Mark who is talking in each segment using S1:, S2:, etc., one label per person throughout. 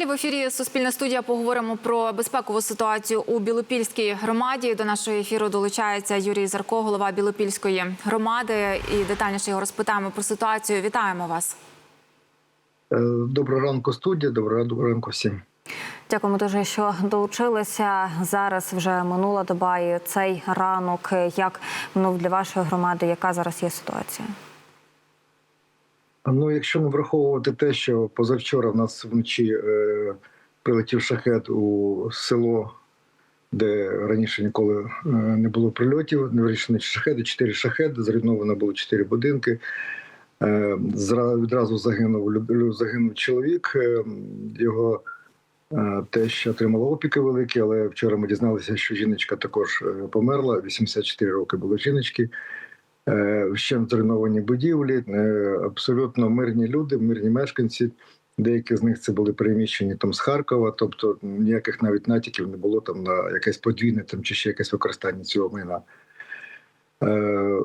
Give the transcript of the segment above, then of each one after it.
S1: Далі в ефірі Суспільна студія поговоримо про безпекову ситуацію у Білопільській громаді. До нашого ефіру долучається Юрій Зарко, голова Білопільської громади. І детальніше його розпитаємо про ситуацію. Вітаємо вас.
S2: Е, Доброго ранку, студія. Доброго ранку всім.
S3: Дякуємо дуже, що долучилися. Зараз вже минула доба і цей ранок. Як минув для вашої громади? Яка зараз є ситуація?
S2: Ну, якщо не враховувати те, що позавчора в нас вночі е, прилетів шахет у село, де раніше ніколи е, не було прильотів, не вирішені шахеди, чотири шахеди, зруйновано було чотири будинки. Е, відразу загинув лю- загинув чоловік. Е, його е, теща отримала опіки великі, але вчора ми дізналися, що жіночка також е, померла. 84 роки було жіночки. Е, Вщент зруйновані будівлі, е, абсолютно мирні люди, мирні мешканці. Деякі з них це були переміщені там з Харкова, тобто ніяких навіть натяків не було там на якесь подвійне там чи ще якесь використання цього майна. Е,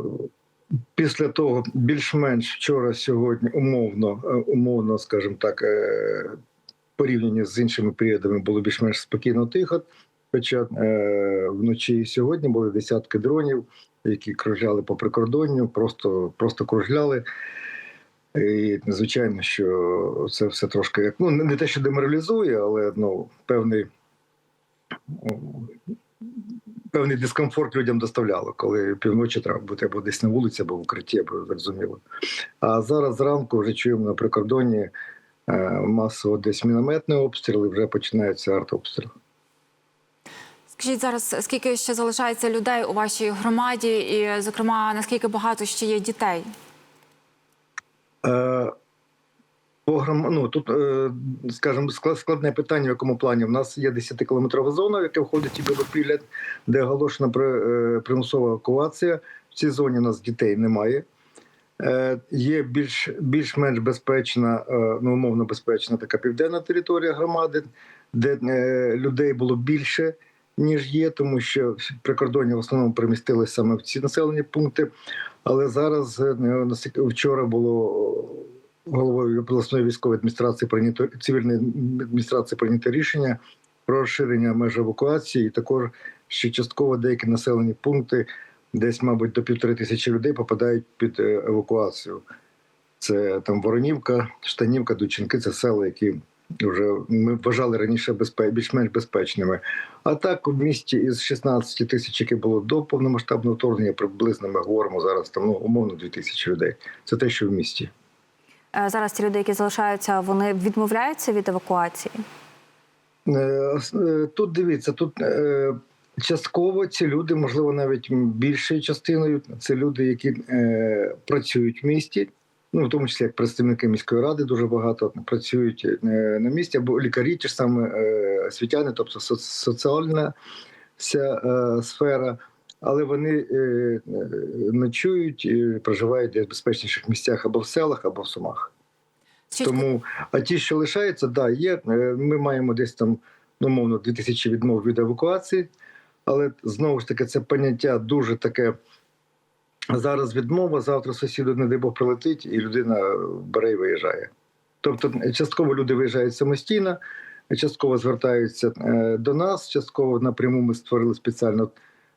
S2: Після того, більш-менш вчора, сьогодні, умовно, е, умовно, скажімо так, е, порівняно з іншими періодами було більш-менш спокійно тихо. Хоча е, вночі і сьогодні були десятки дронів, які кружляли по прикордонню, просто, просто кружляли. І звичайно, що це все трошки як ну не те, що деморалізує, але ну певний певний дискомфорт людям доставляло, коли півночі треба бути або десь на вулиці, або в укритті, або зрозуміло. А зараз зранку вже чуємо на прикордонні е, масово десь мінометний обстріл, і вже починається артобстріл.
S1: Скажіть зараз, скільки ще залишається людей у вашій громаді, і, зокрема, наскільки багато ще є дітей?
S2: Е, по ну, тут, е, скажімо, складне питання, в якому плані. У нас є 10-кілометрова зона, яка входить у Білопілля, де оголошена е, примусова евакуація. В цій зоні у нас дітей немає. Е, Є більш, більш-менш безпечна, е, ну, умовно безпечна така південна територія громади, де е, людей було більше, ніж є, тому що прикордоння в основному перемістилися саме в ці населені пункти. Але зараз е, наскільки вчора було головою обласної військової адміністрації прийнято цивільної адміністрації прийнято рішення про розширення меж евакуації, і також ще частково деякі населені пункти, десь, мабуть, до півтори тисячі людей попадають під е, евакуацію. Це там Воронівка, Штанівка, Дучинки, це села, які вже ми вважали раніше безпе... більш-менш безпечними. А так у місті із 16 тисяч, яке було до повномасштабного вторгнення, приблизно ми говоримо зараз там ну, умовно 2 тисячі людей. Це те, що в місті.
S3: Е, Зараз ті люди, які залишаються, вони відмовляються від евакуації.
S2: Е, е, Тут дивіться, тут частково ці люди, можливо, навіть більшою частиною, це люди, які працюють в місті. Ну, в тому числі як представники міської ради дуже багато працюють е, на місці, або лікарі, ті ж саме освітяни, тобто соціальна вся е, сфера. Але вони е, ночують, і проживають десь в безпечніших місцях або в селах, або в сумах. Тому, а ті, що лишаються, да, є. Ми маємо десь там, ну, мовно, 2000 відмов від евакуації, але знову ж таки, це поняття дуже таке. Зараз відмова, завтра сусіду, не дай Бог, прилетить, і людина бере і виїжджає. Тобто, частково люди виїжджають самостійно, частково звертаються е, до нас, частково напряму ми створили спеціальну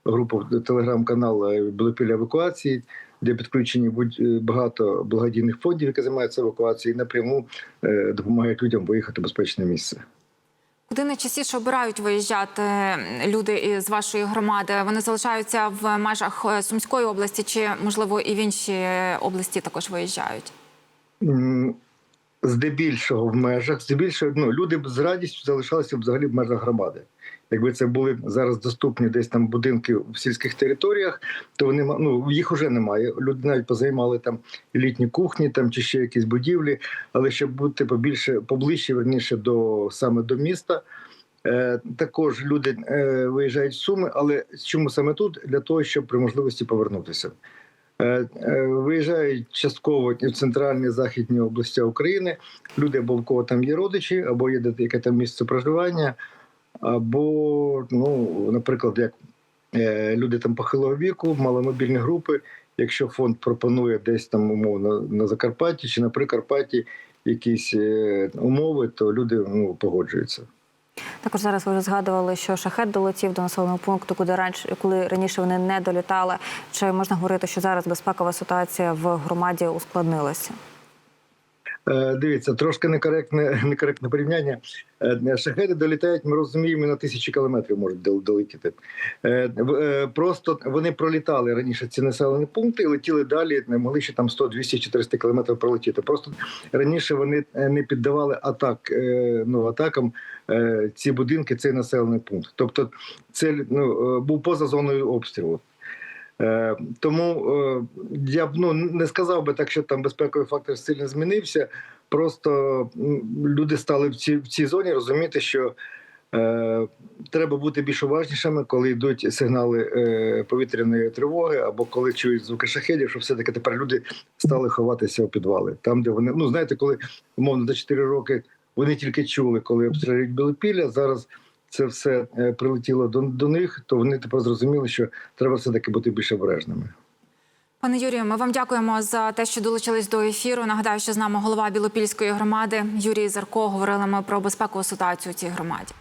S2: групу телеграм-канал е, Білопілля евакуації, де підключені е, багато благодійних фондів, які займаються евакуацією, напряму е, допомагають людям виїхати в безпечне місце.
S1: Куди найчастіше обирають виїжджати люди із вашої громади? Вони залишаються в межах е, Сумської області, чи можливо і в інші області також виїжджають?
S2: Здебільшого в межах, здебільшого ну, люди б з радістю залишалися б взагалі в межах громади. Якби це були зараз доступні десь там будинки в сільських територіях, то вони ну, їх вже немає. Люди навіть позаймали там літні кухні там чи ще якісь будівлі, але щоб бути побільше поближче, верніше до саме до міста. Е, також люди е, виїжджають з суми, але чому саме тут? Для того, щоб при можливості повернутися. Е, е, Виїжджають частково в центральні західні області України. Люди або в кого там є родичі, або є яке там місце проживання, або, ну, наприклад, як е, люди там похилого віку, маломобільні групи. Якщо фонд пропонує десь там умовно на Закарпатті чи на Прикарпатті якісь умови, то люди ну, погоджуються.
S3: Також зараз ви вже згадували, що шахет долетів до населеного пункту, куди раніше, коли раніше вони не долітали. Чи можна говорити, що зараз безпекова ситуація в громаді ускладнилася?
S2: Е, Дивіться, трошки некоректне, некоректне порівняння. Е, Шахеди долітають, ми розуміємо, на тисячі кілометрів можуть долетіти. Е, Просто вони пролітали раніше ці населені пункти і летіли далі, не могли ще там 100, 200, 400 кілометрів пролетіти. Просто раніше вони не піддавали атак, ну, атакам ці будинки, цей населений пункт. Тобто це ну, був поза зоною обстрілу. Е, Тому е, я б ну не сказав би так, що там безпековий фактор сильно змінився. Просто люди стали в цій в цій зоні розуміти, що е, треба бути більш уважнішими, коли йдуть сигнали е, повітряної тривоги, або коли чують звуки шахедів, що все-таки тепер люди стали ховатися у підвали. Там, де вони, ну знаєте, коли умовно за 4 роки вони тільки чули, коли обстрілюють Білопілля, зараз. Це все е, прилетіло до, до них, то вони тепер зрозуміли, що треба все таки бути більш обережними.
S1: Пане Юрію, ми вам дякуємо за те, що долучились до ефіру. Нагадаю, що з нами голова Білопільської громади Юрій Зарко. Говорили ми про безпекову ситуацію у цій громаді.